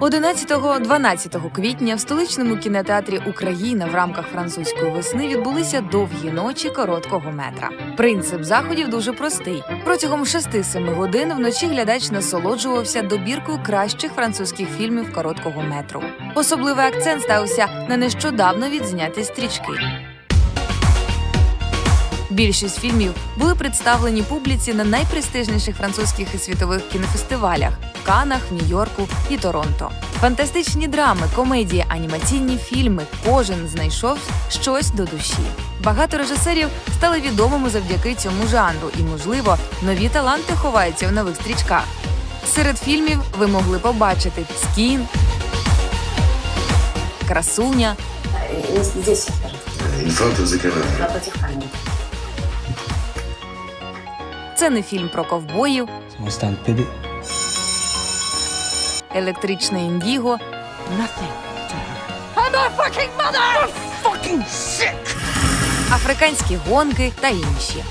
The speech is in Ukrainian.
11-12 квітня в столичному кінотеатрі Україна в рамках французької весни відбулися довгі ночі короткого метра. Принцип заходів дуже простий. Протягом 6-7 годин вночі глядач насолоджувався добіркою кращих французьких фільмів короткого метру. Особливий акцент стався на нещодавно відзняті стрічки. Більшість фільмів були представлені публіці на найпрестижніших французьких і світових кінофестивалях в Канах, Нью-Йорку і Торонто. Фантастичні драми, комедії, анімаційні фільми. Кожен знайшов щось до душі. Багато режисерів стали відомими завдяки цьому жанру, і, можливо, нові таланти ховаються в нових стрічках. Серед фільмів ви могли побачити Скін, Красуня, Здесь супер. Infant це не фільм про ковбоїв, електричне індіго, африканські гонки та інші.